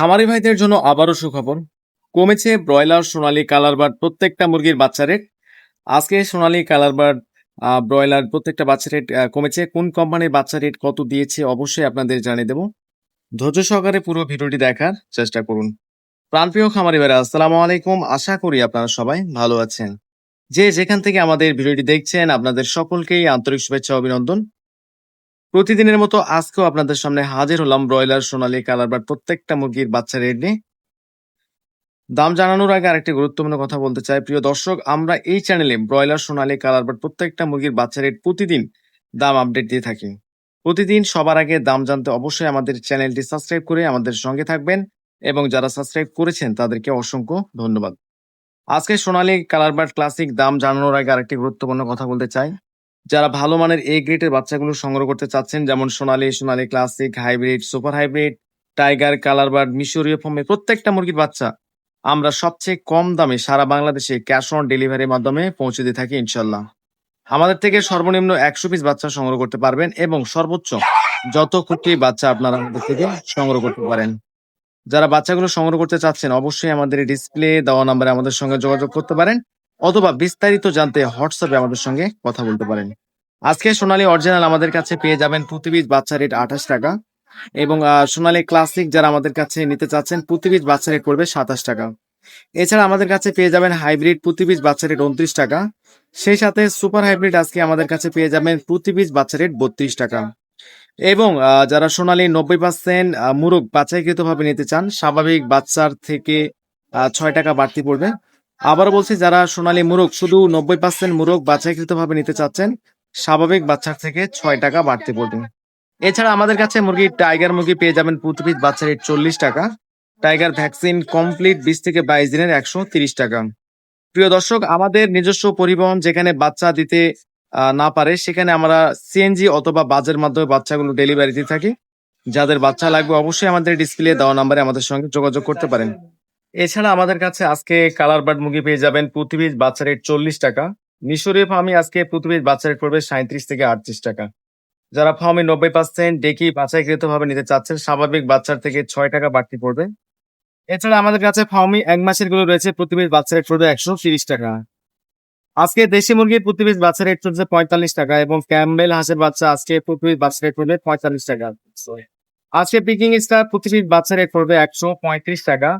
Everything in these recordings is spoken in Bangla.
খামারি ভাইদের জন্য আবারও সুখবর। কমেছে ব্রয়লার, সোনালী কালার বার্ড প্রত্যেকটা মুরগির বাচ্চা রেট আজকে সোনালী কালার বার্ড ব্রয়লার প্রত্যেকটা বাচ্চা রেট কমেছে। কোন কোম্পানির বাচ্চা রেট কত দিয়েছে অবশ্যই আপনাদের জানিয়ে দেবো। ধৈর্য সহকারে পুরো ভিডিওটি দেখার চেষ্টা করুন। প্রাণপ্রিয় খামারি ভাইরা, আসসালামু আলাইকুম। আশা করি আপনারা সবাই ভালো আছেন। যে যেখান থেকে আমাদের ভিডিওটি দেখছেন, আপনাদের সকলকেই আন্তরিক শুভেচ্ছা, অভিনন্দন। প্রতিদিনের মতো আজকেও আপনাদের সামনে হাজির হলাম ব্রয়লার, সোনালী কালারবার প্রত্যেকটা মুরগির বাচ্চা রেট নিয়ে। দাম জানানোর আগে আরেকটি গুরুত্বপূর্ণ কথা বলতে চাই। প্রিয় দর্শক, আমরা এই চ্যানেলে ব্রয়লার, সোনালী কালারবার প্রত্যেকটা মুরগির বাচ্চা রেট প্রতিদিন দাম আপডেট দিয়ে থাকি। প্রতিদিন সবার আগে দাম জানতে অবশ্যই আমাদের চ্যানেলটি সাবস্ক্রাইব করে আমাদের সঙ্গে থাকবেন এবং যারা সাবস্ক্রাইব করেছেন তাদেরকে অসংখ্য ধন্যবাদ। আজকে সোনালী, কালারবার্ড ক্লাসিক দাম জানানোর আগে আরেকটি গুরুত্বপূর্ণ কথা বলতে চাই। যারা ভালো মানের এ গ্রেডের বাচ্চাগুলো সংগ্রহ করতে চাচ্ছেন, যেমন Sonali Sonali classic hybrid super hybrid tiger colour colour bird মিশরীয় ফর্মে প্রত্যেকটা মুরগির বাচ্চা আমরা সবচেয়ে কম দামে সারা বাংলাদেশে ক্যাশ অন ডেলিভারির মাধ্যমে পৌঁছে দিয়ে থাকি ইনশাল্লাহ আমাদের থেকে সর্বনিম্ন একশো পিস বাচ্চা সংগ্রহ করতে পারবেন এবং সর্বোচ্চ যত কোটি বাচ্চা আপনারা আমাদের থেকে সংগ্রহ করতে পারেন। যারা বাচ্চাগুলো সংগ্রহ করতে চাচ্ছেন, অবশ্যই আমাদের ডিসপ্লে দেওয়া নাম্বারে আমাদের সঙ্গে যোগাযোগ করতে পারেন। অথবা বিস্তারিত জানতে হোয়াটসঅ্যাপে আমাদের সঙ্গে কথা বলতে পারেন। আজকে সোনালী অরিজিনাল আমাদের কাছে পেয়ে যাবেন প্রতি বাচ্চা রেট আঠাশ টাকা এবং সোনালী ক্লাসিক যারা আমাদের কাছে নিতে চাচ্ছেন প্রতি বাচ্চা রেট পড়বে সাতাশ টাকা। এছাড়া আমাদের কাছে পেয়ে যাবেন হাইব্রিড প্রতি পিস বাচ্চা রেট উনত্রিশ টাকা। সেই সাথে সুপার হাইব্রিড আজকে আমাদের কাছে পেয়ে যাবেন প্রতি বাচ্চা রেট বত্রিশ টাকা। এবং যারা সোনালী নব্বই পার্সেন্ট মুরগ বাছাইকৃত ভাবে নিতে চান, স্বাভাবিক বাচ্চার থেকে ছয় টাকা বাড়তি পড়বে। আবার বলছি, যারা সোনালী মুরগ, শুধু নব্বই পার্সেন্ট মুরগ বাছাইকৃত ভাবে নিতে চাচ্ছেন, স্বাভাবিক বাচ্চার থেকে ছয় টাকা বাড়তে পড়বে। এছাড়া আমাদের কাছে মুরগি, টাইগার মুরগি পেয়ে যাবেন প্রতি পিস বাচ্চা চল্লিশ টাকা। টাইগার ভ্যাকসিন কমপ্লিট বিশ থেকে বাইশ দিনের একশো তিরিশ টাকা। প্রিয় দর্শক, আমাদের নিজস্ব পরিবহন যেখানে বাচ্চা দিতে না পারে, সেখানে আমরা সিএনজি অথবা বাজের মাধ্যমে বাচ্চাগুলো ডেলিভারি দিয়ে থাকি। যাদের বাচ্চা লাগবে, অবশ্যই আমাদের ডিসপ্লে দেওয়া নাম্বারে আমাদের সঙ্গে যোগাযোগ করতে পারেন। এছাড়া আমাদের কাছে আজকে কালার বার্ড মুরগি পেয়ে যাবেন প্রতি পিস বাচ্চা রেট চল্লিশ টাকা। মিশরীয় ফার্মি আজকে প্রতি পিস বাচ্চা রেট পড়বে সাঁত্রিশ থেকে আটত্রিশ টাকা। যারা ফার্মে নব্বই পার্সেন্ট ডেকি বাছাইকৃত ভাবে নিতে চাচ্ছেন, স্বাভাবিক বাচ্চার থেকে ছয় টাকা বাড়তি পড়বে। এছাড়া আমাদের কাছে ফার্মি এক মাসেরগুলো রয়েছে প্রতি পিস বাচ্চা রেট পড়বে একশো তিরিশ টাকা। আজকে দেশি মুরগির প্রতি পিস বাচ্চা রেট চলছে পঁয়তাল্লিশ টাকা এবং ক্যাম্বেল হাঁসের বাচ্চা আজকে প্রতি পিস বাচ্চা রেট পড়বে পঁয়তাল্লিশ টাকা। আজকে পিকিং স্টার প্রতি পিস বাচ্চা রেট পড়বে একশো পঁয়ত্রিশ টাকা।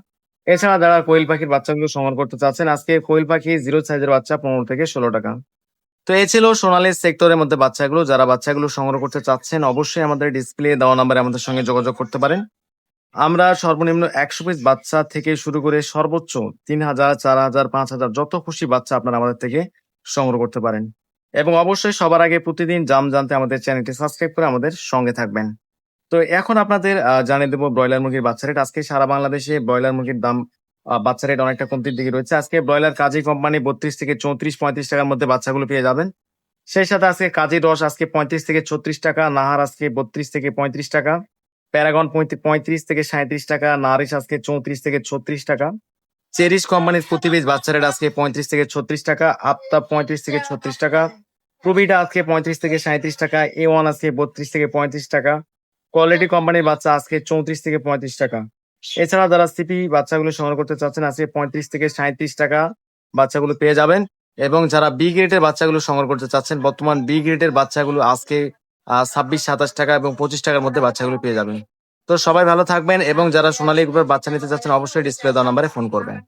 এছাড়া যারা কোয়েল পাখির বাচ্চাগুলো সংগ্রহ করতে চাচ্ছেন, আজকে কোয়েল পাখি জিরো সাইজের বাচ্চা পনেরো থেকে ষোলো টাকা। তো এ ছিল সোনালী সেক্টরের মধ্যে বাচ্চাগুলো। যারা বাচ্চাগুলো সংগ্রহ করতে চাচ্ছেন, অবশ্যই আমাদের ডিসপ্লে দেওয়া নাম্বারে আমাদের সঙ্গে যোগাযোগ করতে পারেন। আমরা সর্বনিম্ন একশো পিস বাচ্চা থেকে শুরু করে সর্বোচ্চ তিন হাজার, চার হাজার, পাঁচ হাজার যত খুশি বাচ্চা আপনারা আমাদের থেকে সংগ্রহ করতে পারেন। এবং অবশ্যই সবার আগে প্রতিদিন জাম জানতে আমাদের চ্যানেলটি সাবস্ক্রাইব করে আমাদের সঙ্গে থাকবেন। তো এখন আপনাদের জানিয়ে দেবো ব্রয়লার মুরগির বাচ্চা রেট আজকে সারা বাংলাদেশে ব্রয়লার মুরগির দাম বাচ্চা রেট অনেকটা কমতির দিকে রয়েছে। আজকে ব্রয়লার কাজী কোম্পানি বত্রিশ থেকে চৌত্রিশ, পঁয়ত্রিশ টাকার মধ্যে বাচ্চাগুলো পেয়ে যাবেন। সেই সাথে আজকে কাজী রস আজকে পঁয়ত্রিশ থেকে ছত্রিশ টাকা, নাহার আজকে বত্রিশ থেকে পঁয়ত্রিশ টাকা, প্যারাগন পঁয়ত্রিশ থেকে সাঁত্রিশ টাকা, নারিশ আজকে চৌত্রিশ থেকে ছত্রিশ টাকা। চেরিশ কোম্পানির প্রতি পিস বাচ্চা রেট আজকে পঁয়ত্রিশ থেকে ছত্রিশ টাকা আফতাব পঁয়ত্রিশ থেকে ছত্রিশ টাকা প্রবিটা আজকে পঁয়ত্রিশ থেকে সাঁত্রিশ টাকা, এ ওয়ান আজকে বত্রিশ থেকে পঁয়ত্রিশ টাকা কোয়ালিটি কোম্পানির বাচ্চা আজকে চৌত্রিশ থেকে পঁয়ত্রিশ টাকা। এছাড়া যারা সিপি বাচ্চাগুলো সংগ্রহ করতে চাচ্ছেন আজকে পঁয়ত্রিশ থেকে সাঁত্রিশ টাকা বাচ্চাগুলো পেয়ে যাবেন। এবং যারা বি গ্রেডের বাচ্চাগুলো সংগ্রহ করতে চাচ্ছেন বর্তমান বি গ্রেডের বাচ্চাগুলো আজকে ছাব্বিশ সাতাশ টাকা এবং পঁচিশ টাকার মধ্যে বাচ্চাগুলো পেয়ে যাবেন। তো সবাই ভালো থাকবেন এবং যারা সোনালী গ্রুপের বাচ্চা নিতে চাচ্ছেন অবশ্যই ডিসপ্লে দেওয়া নাম্বারে ফোন করবেন।